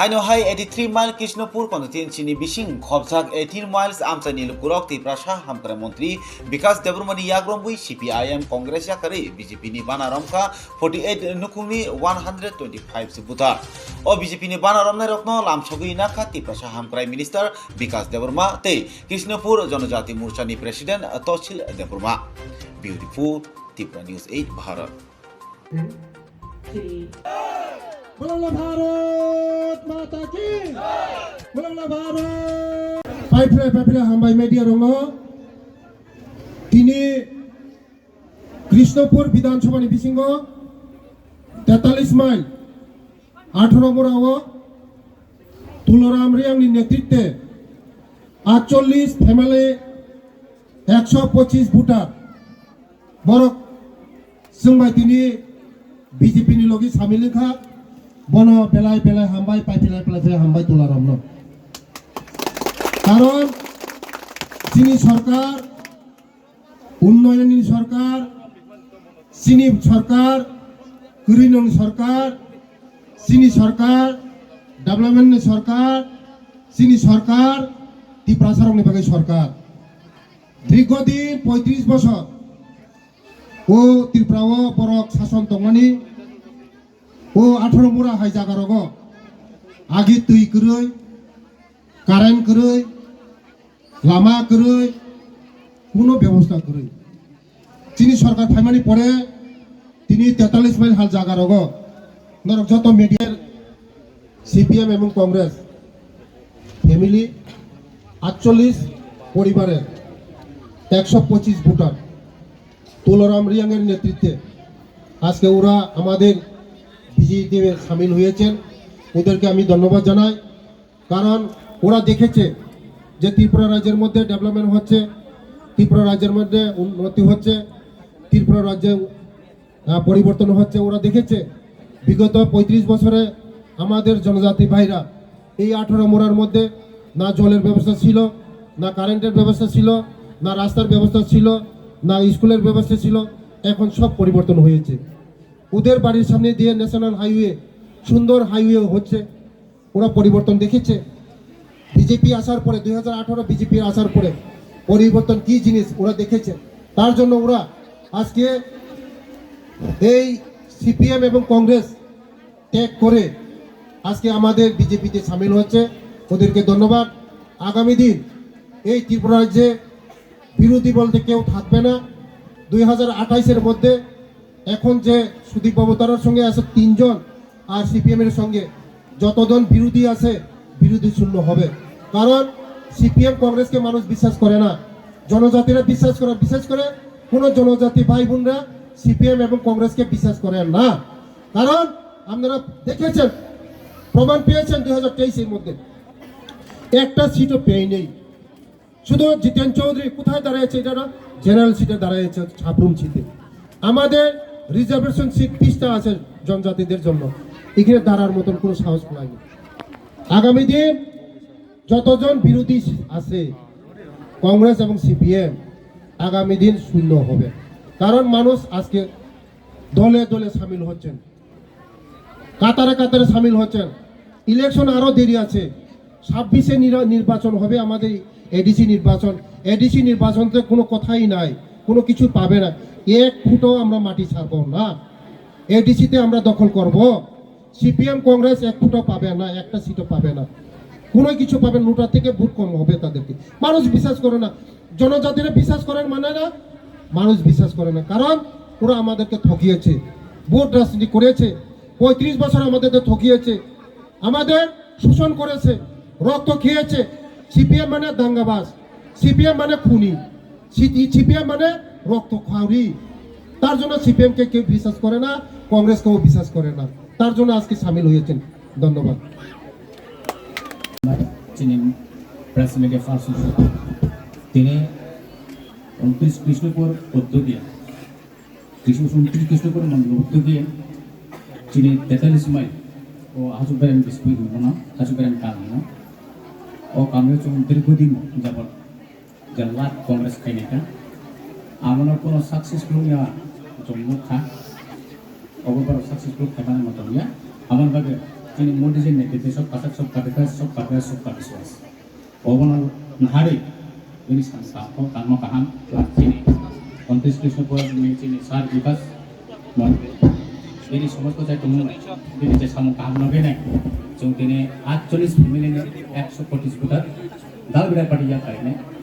হাইনো হাই 83 মাইল কৃষ্ণপুর কনতিন চিনি বিশিং খবজাক 18 মাইলস আমচানি লুকুরক তিপ্রাসা হামকরা মন্ত্রী বিকাশ দেবরমণি ইয়াগ্রমবুই সিপিআইএম কংগ্রেস ইয়াকারে বিজেপি নি বানারমকা 48 নুকুংনি 125 সিবুতা ও বিজেপি নি বানারমনাই রত্ন লামছগুই নাখা তিপ্রাসা হামকরাই মিনিস্টার বিকাশ দেবরমা তে কৃষ্ণপুর জনজাতি মোর্চানি president Tahsil Debbarma beautiful Tripura news 8 Bharat बोलो भारत माता की बोलो भारत পাইফ্রে পাইফ্রে হামবাই মেডিয়া রঙ তিনি কৃষ্ণপুর বিধানসভানি বিসিঙ্গ তেতাল্লিশ মাইল আঠারো মোড়াও তুলরাম রিয়াংনি নেতৃত্বে আটচল্লিশ ফ্যামিলি একশো পঁচিশ ভোটার বরক जोंबाय दिनै बिजेपिनि लगि বনো পেলাই পেলাই হাম্বাই, পাই পেলায় পেলায় হামবাই তোলার আমরা কারণ চিনি সরকার উন্নয়নী সরকার চিনি সরকার কৃণন সরকার চিনি সরকার ডেভেলপমেন্টনি সরকার চিনি সরকার ত্রিপুরা সরংনি বাকি সরকার। দীর্ঘদিন পঁয়ত্রিশ বছর ও ত্রিপুরাও বরক শাসন দমনি ও আঠারো মুরা হাই জাগারগ আগে তুই করই কারেন্ট করই, লামা করই, কোনো ব্যবস্থা করই। তিনি সরকার ফাইমানি পরে তিনি তেতাল্লিশ মাইল হাল জাগারগ ধরক যত মিডিয়ার সিপিএম এবং কংগ্রেস ফ্যামিলি আটচল্লিশ পরিবারের একশো পঁচিশ ভোটার। তুলরাম রিয়াংয়ের নেতৃত্বে। আজকে ওরা আমাদের বিজেপিতে সামিল হয়েছেন, ওদেরকে আমি ধন্যবাদ জানাই। কারণ ওরা দেখেছে যে ত্রিপুরা রাজ্যের মধ্যে ডেভেলপমেন্ট হচ্ছে, ত্রিপুরা রাজ্যের মধ্যে উন্নতি হচ্ছে, ত্রিপুরা রাজ্যে পরিবর্তন হচ্ছে। ওরা দেখেছে, বিগত পঁয়ত্রিশ বছরে আমাদের জনজাতি ভাইরা এই আঠারো মোড়ার মধ্যে না জলের ব্যবস্থা ছিল, না কারেন্টের ব্যবস্থা ছিল, না রাস্তার ব্যবস্থা ছিল, না স্কুলের ব্যবস্থা ছিল, এখন সব পরিবর্তন হয়েছে। ওদের বাড়ির সামনে দিয়ে ন্যাশনাল হাইওয়ে, সুন্দর হাইওয়ে হচ্ছে, ওরা পরিবর্তন দেখেছে বিজেপি আসার পরে, দুই হাজার আঠারো বিজেপি আসার পরে পরিবর্তন কি জিনিস ওরা দেখেছে? তার জন্য ওরা আজকে এই সিপিএম এবং কংগ্রেস ত্যাগ করে আজকে আমাদের বিজেপিতে সামিল হচ্ছে। ওদেরকে ধন্যবাদ। আগামী দিন এই ত্রিপুরা রাজ্যে বিরোধী বলতে কেউ থাকবে না। দুই হাজার মধ্যে এখন যে সুদীপ মমতার সঙ্গে আছে তিনজন আর সিপিএম এর সঙ্গে, যতজন বিরোধী আছে, বিরোধী শূন্য হবে। কারণ সিপিএম কংগ্রেসকে মানুষ বিশ্বাস করে না। জনজাতিরা বিশ্বাস করে বিশ্বাস করে কোনো জনজাতি ভাই বোনরা সিপিএম এবং কংগ্রেসকে বিশ্বাস করেন না। কারণ আপনারা দেখেছেন, প্রমাণ পেয়েছেন দুই হাজার তেইশের মধ্যে। একটা সিটও পেয়ে নেই। শুধু জিতেন চৌধুরী কোথায় দাঁড়িয়েছে? এটা জেনারেল সিটে দাঁড়িয়েছে, ছাপরুম সিটে। আমাদের রিজার্ভেশন সিট পিসটা আছে জনজাতিদের জন্য। এখানে দাঁড়ার মতন কোনো সাহস পায়নি আগামী দিন যতজন বিরোধী আছে, কংগ্রেস এবং সিপিএম, আগামী দিন শূন্য হবে। কারণ মানুষ আজকে দলে দলে সামিল হচ্ছেন। কাতারে কাতারে সামিল হচ্ছেন। ইলেকশন আরও দেরি আছে। ছাব্বিশে নির্বাচন হবে আমাদের এডিসি নির্বাচন। এডিসি নির্বাচনতে কোনো কথাই নাই। কোনো কিছু পাবে না। এক ফুটো আমরা মাটি ছাড়বো না। এডিসিতে আমরা দখল করব। সিপিএম কংগ্রেস এক ফুটো পাবে না, একটা সিটও পাবে না। কোনো কিছু পাবে নোটা থেকে ভোট কম হবে তাদেরকে। মানুষ বিশ্বাস করে না। জনজাতিরা বিশ্বাস করেন মানে না, মানুষ বিশ্বাস করে না। কারণ ওরা আমাদেরকে ঠকিয়েছে, ভোট রাজনীতি করেছে, পঁয়ত্রিশ বছর আমাদেরকে ঠকিয়েছে, আমাদের শোষণ করেছে, রক্ত খেয়েছে। সিপিএম মানে দাঙ্গাবাস সিপিএম মানে খুনি। সিপিএম মানে রক্ত খাওয়ারি তার জন্য সিপিএম কে কেউ বিশ্বাস করে না, কংগ্রেসকেও বিশ্বাস করে না। তার জন্য আজকে সামিল হয়েছেন। ধন্যবাদ। তিনি উনত্রিশ কৃষ্ণপুর উদ্যোগে, কৃষ্ণ উনত্রিশ কৃষ্ণপুর মন্ডল উদ্যোগে তিনি তেতাল্লিশ মাইল ও হাজুবেরাম বিস্কুট মনা হাজুবেরাম কালনা ও কংগ্রেস দীর্ঘদিন যাবৎ জেলা কংগ্রেস খাইনাকা আমার কোনো সাকসেসফুল জম্মু খা অগরবার সাকসেসফুল খাইবানা মতো আমার বাগে তিনি মোদিজির নেতৃত্বে সব কাটাক সব কাটিকা সব কাটিকা সব কাটিসাস অবনাল নাহারি তিনি সাংসাহ কার্ম কাহান তিনি অন্তিশ কৃষ্ণপুর তিনি সার বিকাশ মন্ত্রী তিনি সমস্ত চাই তুমি তিনি যে সামু কাহাম নবে নাই जों दिनै आठचल्लिस फेमिलिनि एकस' पच्चिस भटार दालबिरा पार्टी जाखायनो जों